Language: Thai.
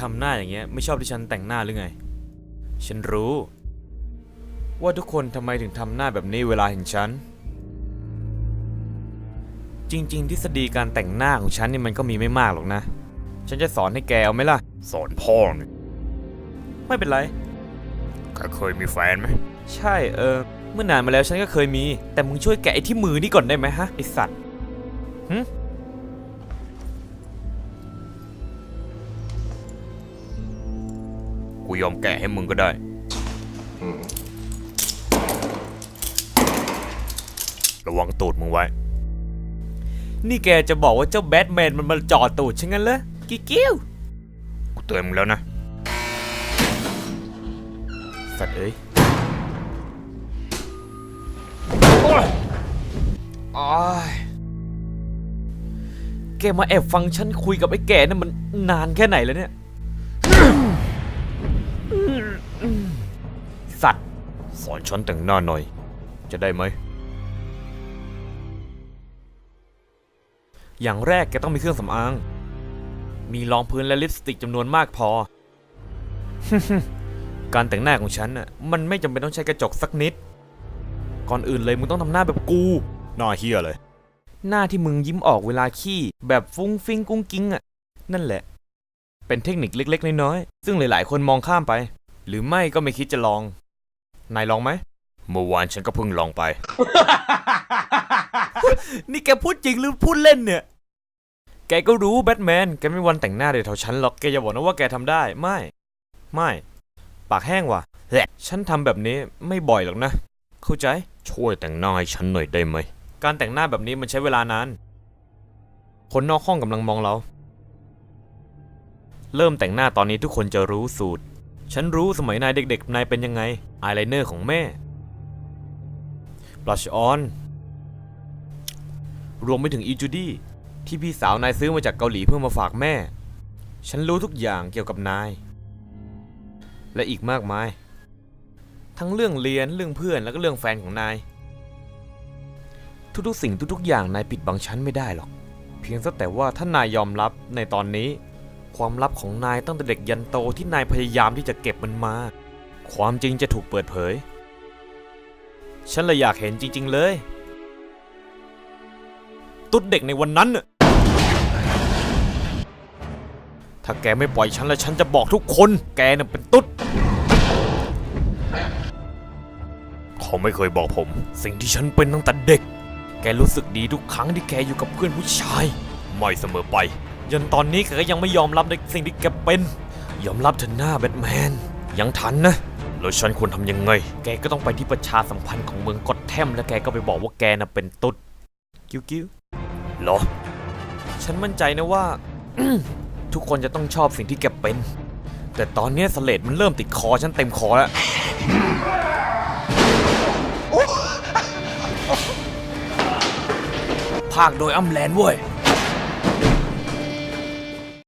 ทำหน้าอย่างเงี้ยไม่ชอบที่ฉันแต่งหน้าหรือไง ฉันรู้ ว่าทุกคนทำไมถึงทำหน้าแบบนี้เวลาเห็นฉัน จริง ๆ ทฤษฎีการแต่งหน้าของฉันนี่มันก็มีไม่มากหรอกนะ ฉันจะสอนให้แกเอาไหมล่ะ สอนพ่อนี่ไม่เป็นไรแกเคยมีแฟนไหม ใช่เออ เมื่อนานมาแล้วฉันก็เคยมี แต่มึงช่วยแกะไอ้ที่มือนี่ก่อนได้ไหมฮะไอสัตว์หึ กูยอมแกะให้มึงก็ได้ ระวังตูดมึงไว้ นี่แกจะบอกว่าเจ้าแบทแมนมันมาจอดตูดฉันงั้นเหรอกิ๊กกิ้วกูเตือนมึงแล้วนะ สัตว์เอ้ยอ้ายแกมาแอบฟังฉันคุยกับไอ้แก่นั่นมันนานแค่ไหนแล้วเนี่ย สัตว์ สอนฉันแต่งหน้าหน่อย จะได้ไหม อย่างแรกแกต้องมีเครื่องสำอาง มีรองพื้นและลิปสติกจำนวนมากพอ การแต่งหน้าของฉันน่ะมันไม่จำเป็นต้องใช้กระจกสักนิด ก่อนอื่นเลยมึงต้องทำหน้าแบบกูหน้าเฮียเลย หน้าที่มึงยิ้มออกเวลาขี้แบบฟุ้งฟิ้งกุ้งกิ้งอะ นั่นแหละ เป็นเทคนิคเล็กๆ น้อยๆ ซึ่งหลายๆ คนมองข้ามไป หรือไม่ก็ไม่คิดจะลอง นายลองไหม เมื่อวานฉันก็เพิ่งลองไป นี่แกพูดจริงหรือพูดเล่นเนี่ย แกก็รู้แบทแมน แกไม่มีวันแต่งหน้าเดี๋ยวเท่าฉันหรอก แกอย่าบอกนะว่าแกทำได้ ไม่ ไม่ ปากแห้งว่ะแหละฉันทำแบบนี้ไม่บ่อยหรอกนะ เข้าใจ ช่วยแต่งหน้าให้ฉันหน่อยได้ไหม การแต่งหน้าแบบนี้มันใช้เวลานาน คนนอกห้องกำลังมองเรา เริ่มแต่งหน้าตอนนี้ทุกคนจะรู้สูตร ฉันรู้สมัยนายเด็กๆ นายเป็นยังไง อายไลเนอร์ของแม่บลัชออน รวมไปถึงอีจูดี้ที่พี่สาวนายซื้อมาจากเกาหลีเพื่อมาฝากแม่ ฉันรู้ทุกอย่างเกี่ยวกับนาย และอีกมากมาย ทั้งเรื่องเรียนเรื่องเพื่อนแล้วก็เรื่องแฟนของนาย ทุกๆสิ่งทุกๆอย่างนายปิดบังฉันไม่ได้หรอก เพียงแต่ว่าถ้านายยอมรับในตอนนี้ ความลับของนายตั้งแต่เด็กยันโตที่นายพยายามที่จะเก็บมันมา ความจริงจะถูกเปิดเผย ฉันเลยอยากเห็นจริง ๆ เลย ตุ๊ดเด็กในวันนั้น ถ้าแกไม่ปล่อยฉันแล้วฉันจะบอกทุกคน แกน่ะเป็นตุ๊ด เขาไม่เคยบอกผม สิ่งที่ฉันเป็นตั้งแต่เด็ก แกรู้สึกดีทุกครั้งที่แกอยู่กับเพื่อนผู้ชาย ไม่เสมอไป ยันตอนนี้แกก็ยังไม่ยอมรับในสิ่งที่แกเป็น ยอมรับเถอะหน้าแบทแมน ยังทันนะ แล้วฉันควรทำยังไง แกก็ต้องไปที่ประชาสัมพันธ์ของเมืองกอตแทมแล้วแกก็ไปบอกว่าแกน่ะเป็นตุ๊ด กิ้วกิ้วเหรอ ฉันมั่นใจนะว่า ทุกคนจะต้องชอบสิ่งที่แกเป็น แต่ตอนเนี้ยสเลดมันเริ่มติดคอฉันเต็มคอแล้ว ภาคโดยอัมแลนด์เว้ย